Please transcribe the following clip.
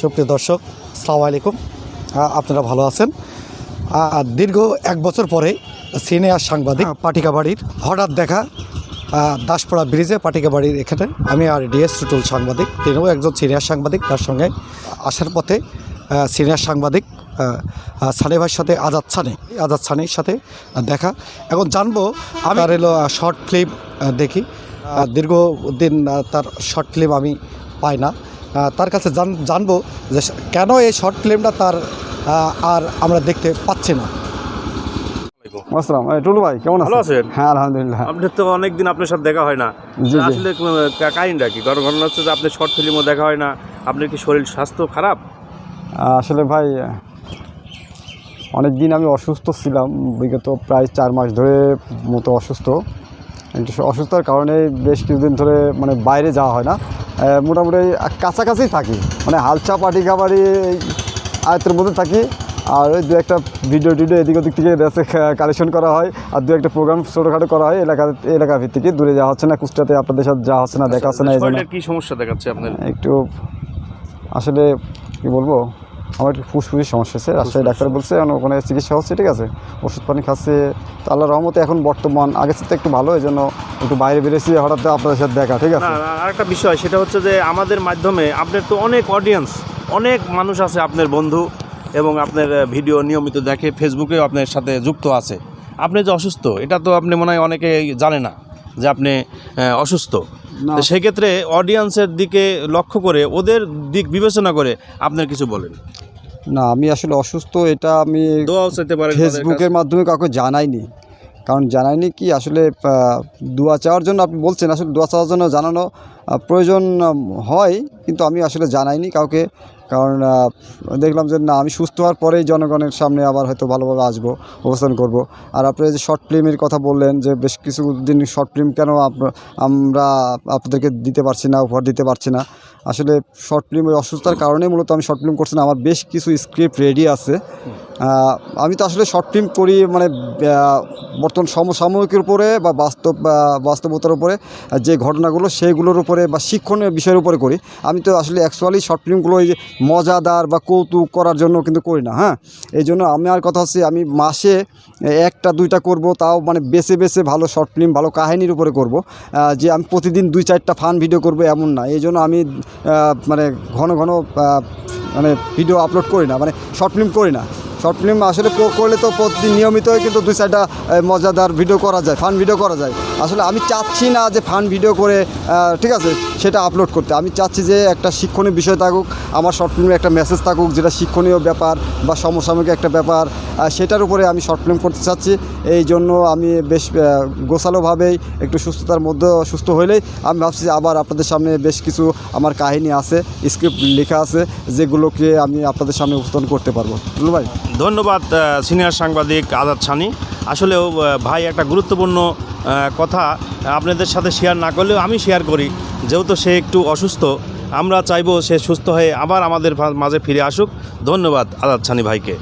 সুপ্রিয় দর্শক সালাম আলাইকুম। আপনারা ভালো আছেন? দীর্ঘ এক বছর পরে সিনিয়র সাংবাদিক পাটিকা বাড়ির হঠাৎ দেখা দাসপাড়া ব্রিজে পাটিকা বাড়ির এখানে আমি আর ডিএস টুটুল সাংবাদিক তিনিও একজন সিনিয়র সাংবাদিক তার সঙ্গে আসার পথে সিনিয়র সাংবাদিক আহ, ভাইয়ের সাথে আজাদ সানি আজাদ সানির সাথে দেখা। এখন জানব আমি আর এলো শর্ট ফিল্ম দেখি। দীর্ঘদিন তার শর্ট ফিল্ম আমি পাই না। তার কাছে জান জানব যে কেন এই শর্ট ফিল্মটা তার আর আমরা দেখতে পাচ্ছি না। আসসালাম এই টুলু ভাই কেমন ভালো আছেন? হ্যাঁ আলহামদুলিল্লাহ। তো অনেকদিন আপনার সাথে দেখা হয় না। আসলে কা- কাহিনীটা কি? কারণ ঘটনা হচ্ছে যে আপনার শর্ট ফিল্মও দেখা হয় না। আপনার কি শরীর স্বাস্থ্য খারাপ? আসলে ভাই অনেক দিন আমি অসুস্থ ছিলাম। বিগত প্রায় চার মাস ধরে মতো অসুস্থ। অসুস্থতার কারণে বেশ কিছুদিন ধরে মানে বাইরে যাওয়া হয় না। মোটামুটি কাছাকাছি থাকি। মানে হালচা পাটি খাবারই আয়ত্তের মধ্যে থাকি। আর ওই দু একটা ভিডিও টিডিও এদিক ওদিক থেকে দেশে কালেকশন করা হয়। আর দু একটা প্রোগ্রাম ছোটোখাটো করা হয় এলাকা এলাকা ভিত্তিকে। দূরে যাওয়া হচ্ছে না কুষ্টাতে আপনাদের সাথে যাওয়া হচ্ছে না দেখা হচ্ছে না এই জন্য। কি সমস্যা দেখাচ্ছে আপনার একটু আসলে কি বলব? আমার একটু ফুসফুসের সমস্যা আছে রাজশাহী ডাক্তার বলছে এখন ওখানে চিকিৎসা হচ্ছে ঠিক আছে? ওষুধ পানি খাচ্ছে। তো আল্লাহ রহমতে এখন বর্তমান আগের সাথে একটু ভালো এই জন্য একটু বাইরে বেরিয়েছি হঠাৎ আপনাদের সাথে দেখা ঠিক আছে? আরেকটা বিষয় সেটা হচ্ছে যে আমাদের মাধ্যমে আপনার তো অনেক অডিয়েন্স অনেক মানুষ আছে আপনার বন্ধু এবং আপনার ভিডিও নিয়মিত দেখে ফেসবুকেও আপনার সাথে যুক্ত আছে। আপনি যে অসুস্থ এটা তো আপনি মনে হয় অনেকে জানে না। যে আপনি অসুস্থ। তো সেক্ষেত্রে অডিয়েন্সের দিকে লক্ষ্য করে ওদের দিক বিবেচনা করে আপনার কিছু বলেন। না আমি আসলে অসুস্থ এটা আমি ফেসবুকের মাধ্যমে কাউকে জানাইনি। কারণ জানাইনি কি আসলে দোয়া চাওয়ার জন্য আপনি বলছেন, আসলে দোয়া চাওয়ার জন্য জানানো প্রয়োজন হয়, কিন্তু আমি আসলে জানাইনি কাউকে, কারণ দেখলাম যে না, আমি সুস্থ হওয়ার পরেই জনগণের সামনে আবার হয়তো ভালোভাবে আসব, অবস্থান করব। আর আপনি যে শর্ট ফিল্মের কথা বললেন, যে বেশ কিছুদিন শর্ট ফিল্ম কেন আমরা আপনাদেরকে দিতে পারছি না, উপহার দিতে পারছি না, আসলে শর্ট ফিল্ম ওই অসুস্থতার কারণে মূলত আমি শর্ট ফিল্ম করছি না, আমার বেশ কিছু স্ক্রিপ্ট রেডি আছে। আমি তো আসলে শর্ট ফিল্ম করি মানে বর্তমান সমসাময়িকের উপরে বা বাস্তব বাস্তবতার উপরে যে ঘটনাগুলো সেইগুলোর উপরে বা শিক্ষণীয় বিষয়ের উপরে করি। আমি তো আসলে অ্যাকচুয়ালি শর্ট ফিল্মগুলো যে মজাদার বা কৌতুক করার জন্য কিন্তু করি না হ্যাঁ? এই জন্য আমার কথা হচ্ছে, আমি মাসে একটা, দুইটা করব, তাও মানে বেছে বেছে ভালো শর্ট ফিল্ম ভালো কাহিনীর উপরে করব যে আমি প্রতিদিন দুই, চারটা ফান ভিডিও করব এমন না। এই জন্য আমি মানে ঘন ঘন মানে ভিডিও আপলোড করি না মানে শর্ট ফিল্ম করি না। শর্ট ফিল্ম আসলে করলে তো প্রতিদিন নিয়মিতই কিন্তু দুই চারটা মজাদার ভিডিও করা যায় ফান ভিডিও করা যায়। আসলে আমি চাচ্ছি না যে ফান ভিডিও করে ঠিক আছে, সেটা আপলোড করতে। আমি চাচ্ছি যে একটা শিক্ষণীয় বিষয় থাকুক, আমার শর্ট ফিল্মে একটা মেসেজ থাকুক, যেটা শিক্ষণীয় ব্যাপার বা সমসাময়িক একটা ব্যাপার সেটার উপরে আমি শর্ট ফিল্ম করতে চাচ্ছি। এই জন্য আমি বেশ গোছালোভাবেই, একটু সুস্থতার মধ্যে সুস্থ হইলেই আমি ভাবছি যে আবার আপনাদের সামনে বেশ কিছু আমার কাহিনী আছে স্ক্রিপ্ট লেখা আছে, যেগুলোকে আমি আপনাদের সামনে উপস্থাপন করতে পারব। ভাই? ধন্যবাদ সিনিয়র সাংবাদিক আজাদ সানি। আসলেও ভাই, একটা গুরুত্বপূর্ণ কথা আপনাদের সাথে শেয়ার না করলেও আমি শেয়ার করি। যেহেতু সে একটু অসুস্থ, আমরা চাইব সে সুস্থ হয়ে আবার আমাদের মাঝে ফিরে আসুক। ধন্যবাদ আজাদ সানি ভাইকে।